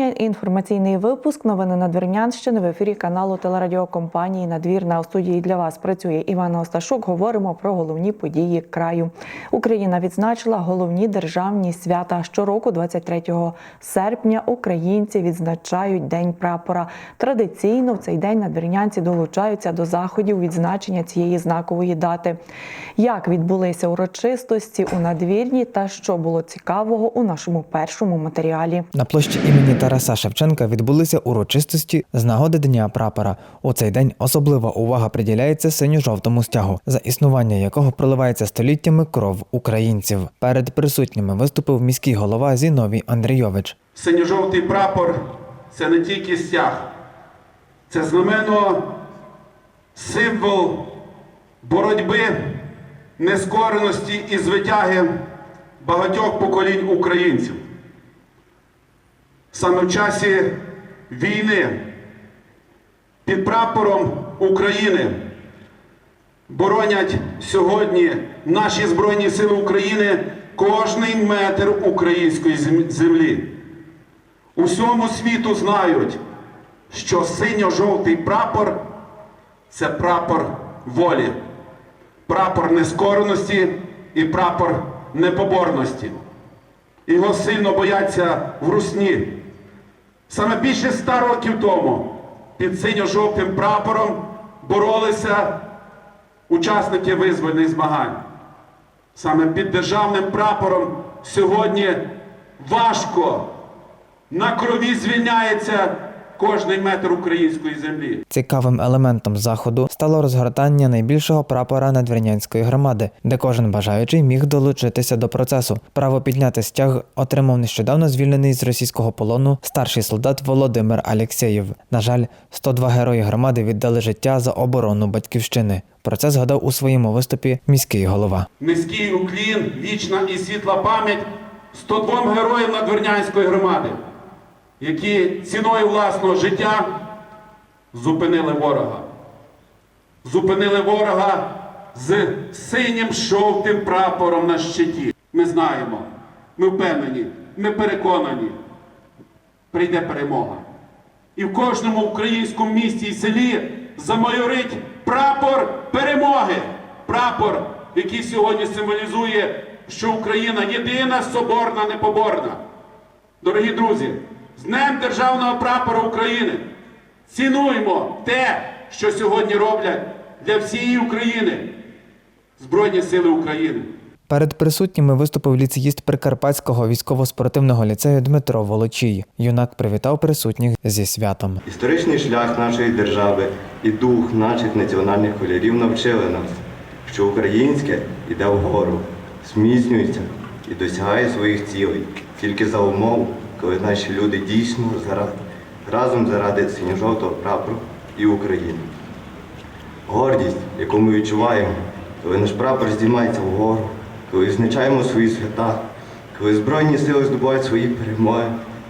Вітання. Інформаційний випуск. Новини Надвірнянщини в ефірі каналу телерадіокомпанії Надвірна. У студії для вас працює Івана Осташук. Говоримо про головні події краю. Україна відзначила головні державні свята. Щороку, 23 серпня, українці відзначають День прапора. Традиційно в цей день надвірнянці долучаються до заходів відзначення цієї знакової дати. Як відбулися урочистості у надвірні та що було цікавого у нашому першому матеріалі. На площі імені Тараса Шевченка відбулися урочистості з нагоди Дня прапора. У цей день особлива увага приділяється синьо-жовтому стягу, за існування якого проливається століттями кров українців. Перед присутніми виступив міський голова Зіновій Андрійович. Синьо-жовтий прапор це не тільки стяг, це знамено символ боротьби, нескореності і звитяги багатьох поколінь українців. Саме в часі війни під прапором України боронять сьогодні наші Збройні Сили України кожний метр української землі. Усьому світу знають, що синьо-жовтий прапор це прапор волі, прапор нескореності і прапор непоборності. Його сильно бояться в русні. Саме більше ста років тому під синьо-жовтим прапором боролися учасники визвольних змагань. Саме під державним прапором сьогодні важко на крові звільняється кожний метр української землі. Цікавим елементом заходу стало розгортання найбільшого прапора надвірнянської громади, де кожен бажаючий міг долучитися до процесу. Право підняти стяг отримав нещодавно звільнений з російського полону старший солдат Володимир Алєксєєв. На жаль, 102 герої громади віддали життя за оборону батьківщини. Про це згадав у своєму виступі міський голова. Низький уклін, вічна і світла пам'ять 102 героїв Надвірнянської громади, які ціною власного життя зупинили ворога. Зупинили ворога з синім жовтим прапором на щиті. Ми знаємо, ми впевнені, ми переконані, прийде перемога. І в кожному українському місті і селі замайорить прапор перемоги. Прапор, який сьогодні символізує, що Україна єдина, соборна, непоборна. Дорогі друзі, з Днем Державного прапора України цінуємо те, що сьогодні роблять для всієї України Збройні Сили України. Перед присутніми виступив ліцеїст Прикарпатського військово-спортивного ліцею Дмитро Волочій. Юнак привітав присутніх зі святом. Історичний шлях нашої держави і дух наших національних кольорів навчили нас, що українське йде вгору, зміцнюється і досягає своїх цілей тільки за умов, коли наші люди дійсно заради, разом заради синьо-жовтого прапору і України. Гордість, яку ми відчуваємо, коли наш прапор здіймається вгору, коли відзначаємо свої свята, коли Збройні сили здобувають свої перемоги,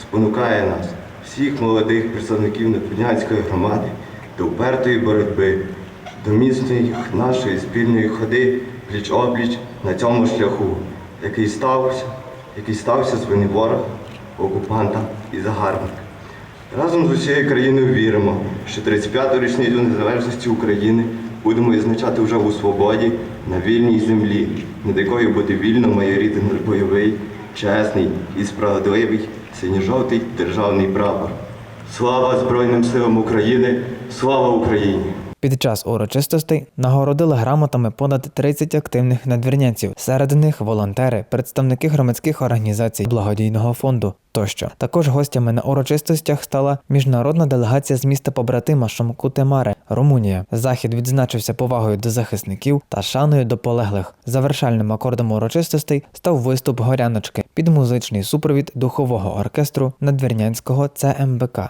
спонукає нас, всіх молодих представників Надвірнянської громади, до упертої боротьби, до міцної нашої спільної ходи пліч-опліч на цьому шляху, який стався, який стався з вини ворога, окупанта і загарбника. Разом з усією країною віримо, що 35-ту річницю незалежності України будемо відзначати вже у свободі на вільній землі, над якою буде вільно майоріти бойовий, чесний і справедливий синьо-жовтий державний прапор. Слава Збройним силам України! Слава Україні! Під час урочистостей нагородили грамотами понад 30 активних надвірнянців. Серед них волонтери, представники громадських організацій, благодійного фонду тощо. Також гостями на урочистостях стала міжнародна делегація з міста побратима Шомкутемаре, Румунія. Захід відзначився повагою до захисників та шаною до полеглих. Завершальним акордом урочистостей став виступ горяночки під музичний супровід духового оркестру надвірнянського ЦМБК.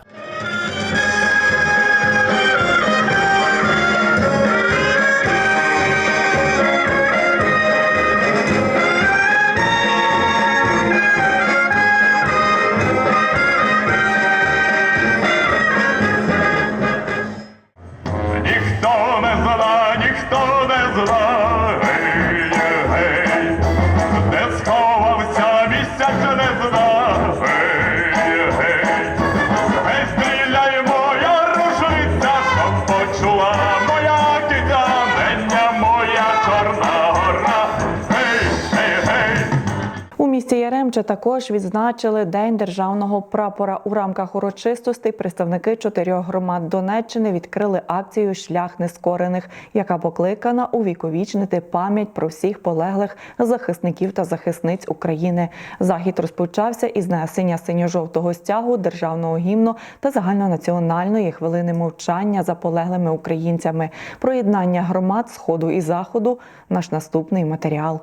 Також відзначили День державного прапора. У рамках урочистостей представники чотирьох громад Донеччини відкрили акцію Шлях нескорених, яка покликана увіковічнити пам'ять про всіх полеглих захисників та захисниць України. Захід розпочався із несення синьо-жовтого стягу, державного гімну та загальнонаціональної хвилини мовчання за полеглими українцями. Про єднання громад сходу і заходу. Наш наступний матеріал.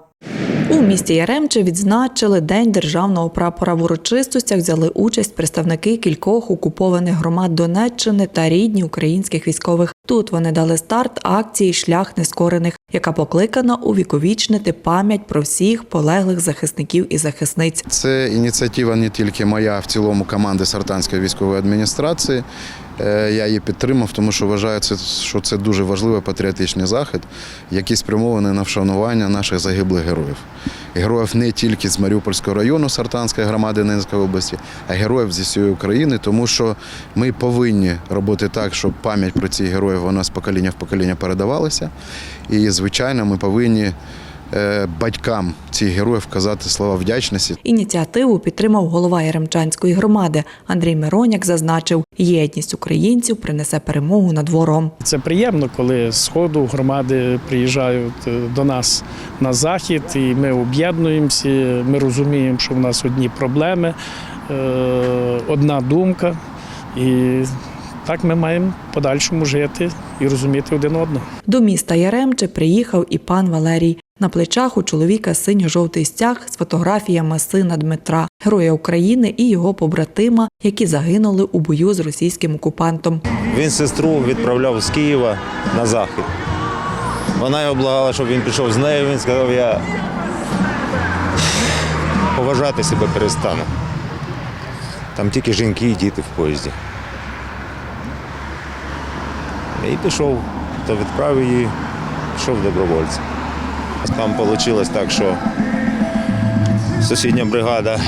У місті Яремче відзначили День державного прапора в урочистостях. Взяли участь представники кількох окупованих громад Донеччини та рідні українських військових. Тут вони дали старт акції Шлях нескорених, яка покликана увіковічнити пам'ять про всіх полеглих захисників і захисниць. Це ініціатива не тільки моя, а в цілому команди Сартанської військової адміністрації. Е, Я її підтримав, тому що вважаю, що це дуже важливий патріотичний захід, який спрямований на вшанування наших загиблих героїв. Героїв не тільки з Маріупольського району Сартанської громади Ненецької області, а героїв зі всієї України, тому що ми повинні робити так, щоб пам'ять про цих героїв вона з покоління в покоління передавалася. І, звичайно, ми повинні батькам цих героїв казати слова вдячності. Ініціативу підтримав голова Яремчанської громади. Андрій Мироняк зазначив, єдність українців принесе перемогу над ворогом. Це приємно, коли з сходу громади приїжджають е, до нас на захід, і ми об'єднуємося. Ми розуміємо, що в нас одні проблеми, е, одна думка. І так ми маємо подальшому жити і розуміти один одного. До міста Яремче приїхав і пан Валерій. На плечах у чоловіка синьо-жовтий стяг з фотографіями сина Дмитра, героя України і його побратима, які загинули у бою з російським окупантом. Він сестру відправляв з Києва на захід. Вона його благала, щоб він пішов з нею. Він сказав, я поважати себе перестану. Там тільки жінки і діти в поїзді. І пішов, то відправив її, пішов добровольцем. Там вийшло так, що сусідня бригада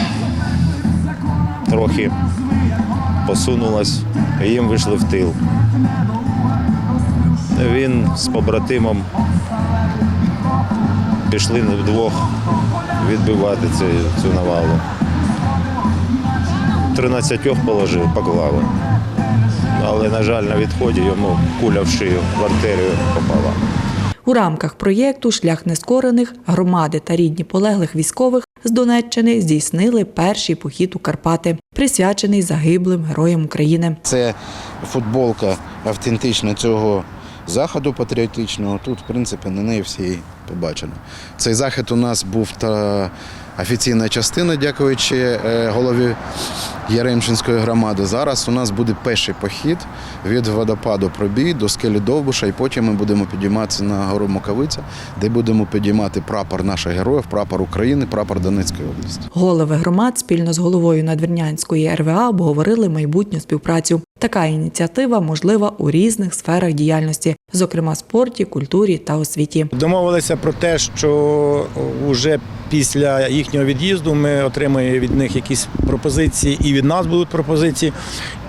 трохи посунулась, і їм вийшли в тил. Він з побратимом пішли вдвох відбивати цю, цю навалу. 13 положив, поклали. Але, на жаль, на відході йому куля в шию в артерію попала. У рамках проєкту Шлях нескорених громади та рідні полеглих військових з Донеччини здійснили перший похід у Карпати, присвячений загиблим героям України. Це футболка автентична цього заходу патріотичного. Тут, в принципі, на неї всі побачили. Цей захід у нас був та офіційна частина, дякуючи е, голові Яремчинської громади. Зараз у нас буде перший похід від водопаду Пробій до скелі Довбуша, і потім ми будемо підійматися на гору Моковиця, де будемо підіймати прапор наших героїв, прапор України, прапор Донецької області. Голови громад спільно з головою Надвірнянської РВА обговорили майбутню співпрацю. Така ініціатива можлива у різних сферах діяльності, зокрема спорті, культурі та освіті. Домовилися про те, що вже після їхнього від'їзду ми отримаємо від них якісь пропозиції, і від нас будуть пропозиції.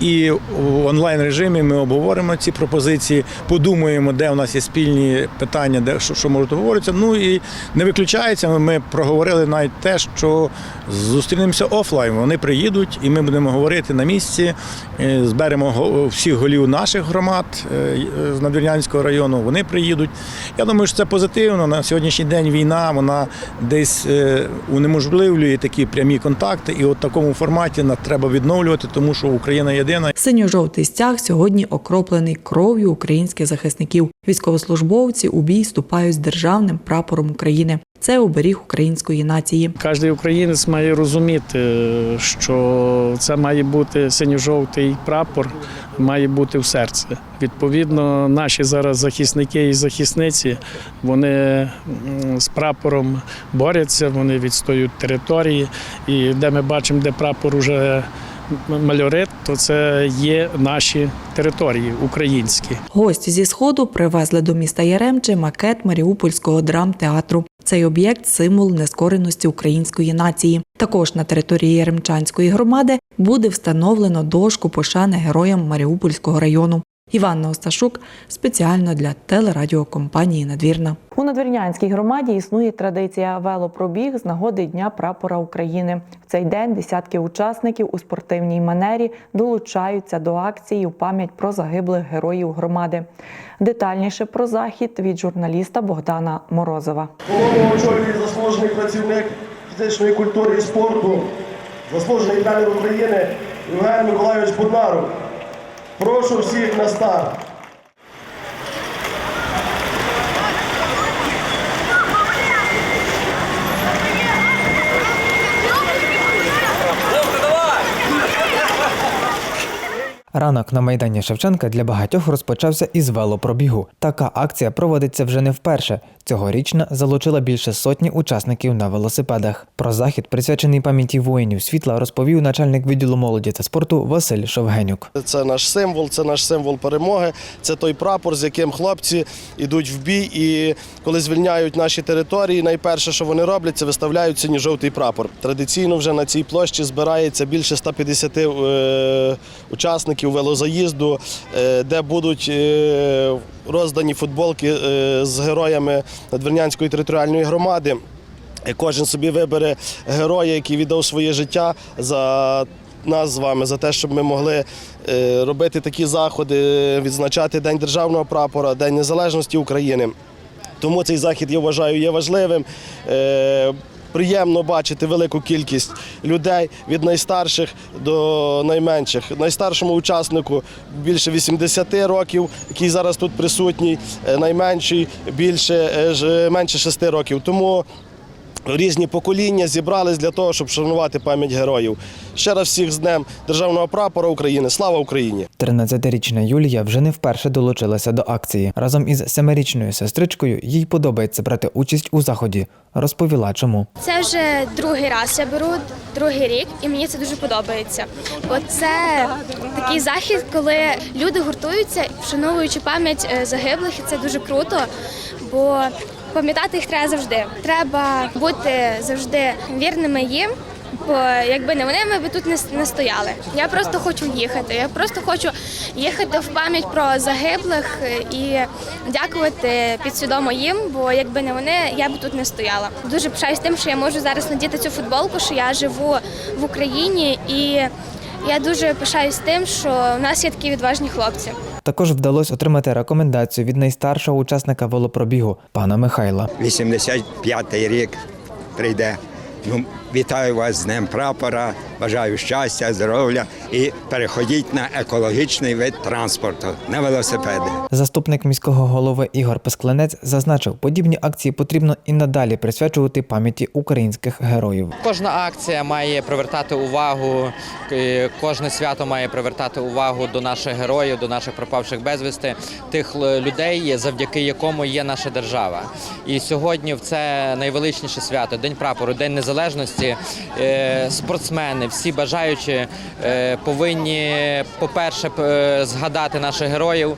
І в онлайн режимі ми обговоримо ці пропозиції, подумаємо, де у нас є спільні питання, де що, що можуть обговоритися. Ну і не виключається. Ми проговорили навіть те, що зустрінемося офлайн. Вони приїдуть, і ми будемо говорити на місці. Е, Зберемо всіх голів наших громад е, з Надвірнянського району. Вони приїдуть. Я думаю, що це позитивно. На сьогоднішній день війна вона десь е, унеможливлює такі прямі контакти. І от в такому форматі треба відновлювати, тому що Україна єдина. Синьо-жовтий стяг сьогодні окроплений кров'ю українських захисників. Військовослужбовці у бій вступають з державним прапором України. Це оберіг української нації. Кожен українець має розуміти, що це має бути синьо-жовтий прапор, має бути в серці. Відповідно, наші зараз захисники і захисниці вони з прапором борються, вони відстоюють території. І де ми бачимо, де прапор уже мальорит, то це є наші території українські. Гості зі сходу привезли до міста Яремче макет Маріупольського драмтеатру. Цей об'єкт символ нескореності української нації. Також на території Яремчанської громади буде встановлено дошку пошани героям Маріупольського району. Іванна Осташук спеціально для телерадіокомпанії Надвірна. У надвірнянській громаді існує традиція велопробіг з нагоди Дня прапора України. В цей день десятки учасників у спортивній манері долучаються до акції у пам'ять про загиблих героїв громади. Детальніше про захід від журналіста Богдана Морозова. Очолює заслужений працівник фізичної культури і спорту, заслужений тренер України Євген Миколайович Буднаров. Прошу всіх на старт. Ранок на майдані Шевченка для багатьох розпочався із велопробігу. Така акція проводиться вже не вперше. Цьогорічна залучила більше сотні учасників на велосипедах. Про захід, присвячений пам'яті воїнів світла, розповів начальник відділу молоді та спорту Василь Шовгенюк. Це наш символ, це наш символ перемоги. Це той прапор, з яким хлопці йдуть в бій. І коли звільняють наші території, найперше, що вони роблять, це виставляють синьо-жовтий прапор. Традиційно вже на цій площі збирається більше 150 е, учасників велозаїзду, е, де будуть е, роздані футболки е, з героями Надвірнянської територіальної громади. Кожен собі вибере героя, який віддав своє життя за нас з вами, за те, щоб ми могли робити такі заходи, відзначати День державного прапора, День Незалежності України. Тому цей захід я вважаю є важливим. Е, Приємно бачити велику кількість людей від найстарших до найменших. Найстаршому учаснику більше 80 років, який зараз тут присутній, е, найменший більше е, менше 6 років. Тому різні покоління зібрались для того, щоб шанувати пам'ять героїв. Ще раз всіх з Днем Державного прапора України. Слава Україні! 13-річна Юлія вже не вперше долучилася до акції. Разом із семирічною сестричкою їй подобається брати участь у заході. Розповіла, чому. Це вже другий раз я беру, другий рік, і мені це дуже подобається. Бо це такий захід, коли люди гуртуються, вшановуючи пам'ять е, загиблих, і це дуже круто. Бо пам'ятати їх треба завжди. Треба бути завжди вірними їм. Бо якби не вони, ми б тут не, стояли. Я просто хочу їхати. Я просто хочу їхати в пам'ять про загиблих і дякувати підсвідомо їм. Бо якби не вони, я б тут не стояла. Дуже пишаюсь тим, що я можу зараз надіти цю футболку, що я живу в Україні, і я дуже пишаюсь тим, що в нас є такі відважні хлопці. Також вдалося отримати рекомендацію від найстаршого учасника велопробігу пана Михайла. 85-й рік прийде. Ну, вітаю вас з Днем прапора, бажаю щастя, здоров'я і переходіть на екологічний вид транспорту на велосипеди. Заступник міського голови Ігор Песклинець зазначив, подібні акції потрібно і надалі присвячувати пам'яті українських героїв. Кожна акція має привертати увагу, е, кожне свято має привертати увагу до наших героїв, до наших пропавших безвісти, тих людей, завдяки якому є наша держава. І сьогодні в це найвеличніше свято День прапору, День Незалежності. Е, Спортсмени, всі бажаючі е, повинні, по-перше, е, згадати наших героїв.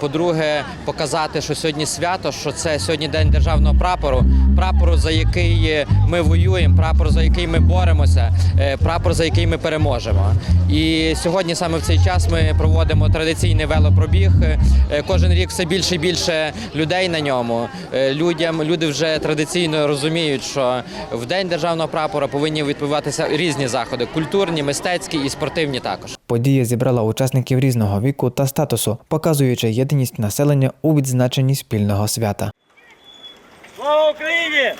По-друге, показати, що сьогодні свято, що це сьогодні день державного прапору, прапору, за який ми воюємо, прапор, за який ми боремося, е, прапор, за який ми переможемо. І сьогодні саме в цей час ми проводимо традиційний велопробіг. Е, Кожен рік все більше і більше людей на ньому. Е, Людям люди вже традиційно розуміють, що в день державного прапора повинні відбуватися різні заходи культурні, мистецькі і спортивні також. Подія зібрала учасників різного віку та статусу, показуючи єдиність населення у відзначенні спільного свята. Слава Україні!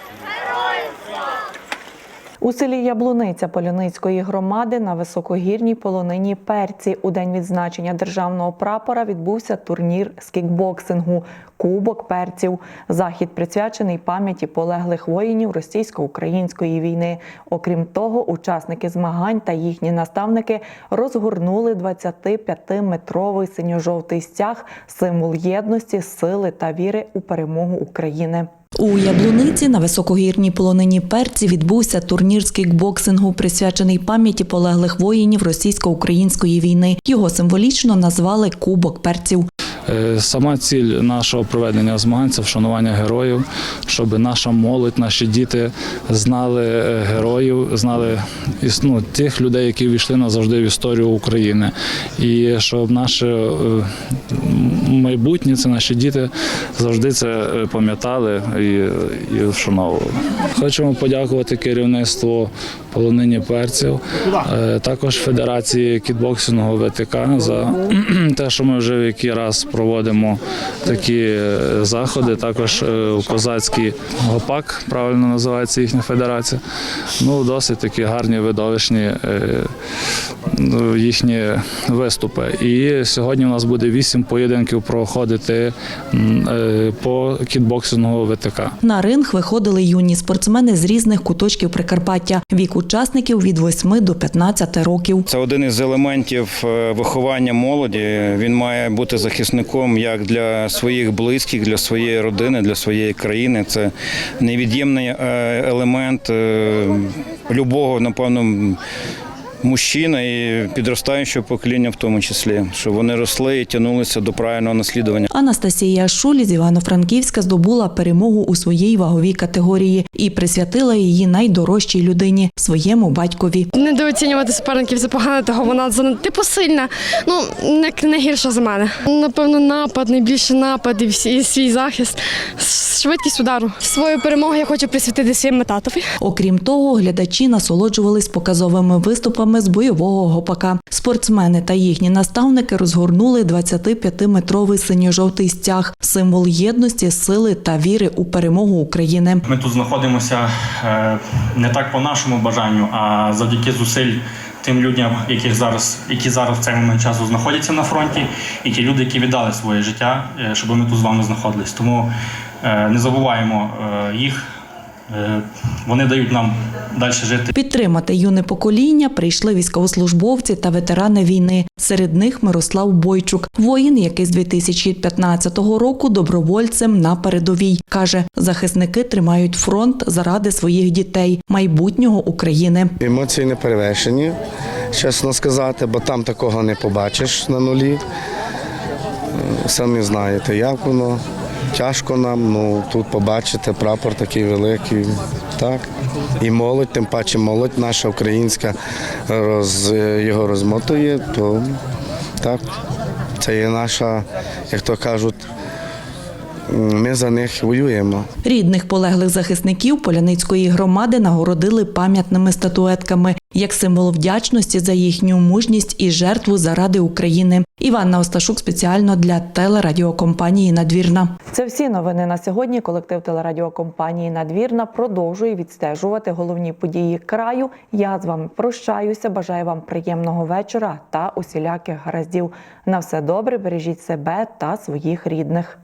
У селі Яблуниця Поляницької громади на високогірній полонині Перці у день відзначення державного прапора відбувся турнір з кікбоксингу Кубок перців. Захід присвячений пам'яті полеглих воїнів російсько-української війни. Окрім того, учасники змагань та їхні наставники розгорнули 25-метровий синьо-жовтий стяг, символ єдності, сили та віри у перемогу України. У Яблуниці на високогірній полонині перці відбувся турнір з кікбоксингу, присвячений пам'яті полеглих воїнів російсько-української війни. Його символічно назвали Кубок перців. Е, Сама ціль нашого проведення змагань це вшанування героїв, щоб наша молодь, наші діти знали е, героїв, знали ну, тих людей, які війшли назавжди в історію України. І щоб наше е, майбутнє, це наші діти завжди це пам'ятали і, і вшановували. Хочемо подякувати керівництву полонині перців, е, також Федерації кітбоксингу ВТК за те, що ми вже в який раз проводимо такі е, заходи. Також е, козацький гопак, правильно називається їхня федерація. Ну, досить такі гарні видовищні їхні виступи. І сьогодні у нас буде вісім поєдинків проходити е, по кітбоксингу ВТК. На ринг виходили юні спортсмени з різних куточків Прикарпаття. Вік учасників від 8 до 15 років. Це один із елементів е, виховання молоді. Він має бути захисником як для своїх близьких, для своєї родини, для своєї країни. Це невід'ємний е, елемент любого, напевно. Мужчина і підростаючого покоління в тому числі, щоб вони росли і тягнулися до правильного наслідування. Анастасія Шулі з Івано-Франківська здобула перемогу у своїй ваговій категорії і присвятила її найдорожчій людині своєму батькові. Недооцінювати суперників це погано, того вона типу сильна. Ну не, не гірша за мене. Напевно, напад, найбільше напад і всі- і свій захист, швидкість удару. Свою перемогу я хочу присвятити своєму татові. Окрім того, глядачі насолоджувались показовими виступами з бойового гопака. Спортсмени та їхні наставники розгорнули 25-метровий синьо-жовтий стяг, символ єдності, сили та віри у перемогу України. Ми тут знаходимося е, не так по нашому бажанню, а завдяки зусиль тим людям, яких зараз, які зараз в цей момент часу знаходяться на фронті, і ті люди, які віддали своє життя, е, щоб ми тут з вами знаходились. Тому е, не забуваємо їх. Е, Вони дають нам далі жити. Підтримати юне покоління прийшли військовослужбовці та ветерани війни. Серед них Мирослав Бойчук, воїн, який з 2015 року добровольцем на передовій. Каже, захисники тримають фронт заради своїх дітей, майбутнього України. Емоції не перевершені, чесно сказати, бо там такого не побачиш на нулі. Е, Самі знаєте, як воно. Тяжко нам, ну тут побачити прапор такий великий. Так. І молодь, тим паче молодь наша українська роз, його розмотує, то так, це є наша, як то кажуть, ми за них воюємо. Рідних полеглих захисників Поляницької громади нагородили пам'ятними статуетками як символ вдячності за їхню мужність і жертву заради України. Іванна Осташук спеціально для телерадіокомпанії Надвірна. Це всі новини на сьогодні. Колектив телерадіокомпанії Надвірна продовжує відстежувати головні події краю. Я з вами прощаюся. Бажаю вам приємного вечора та усіляких гараздів. На все добре, бережіть себе та своїх рідних.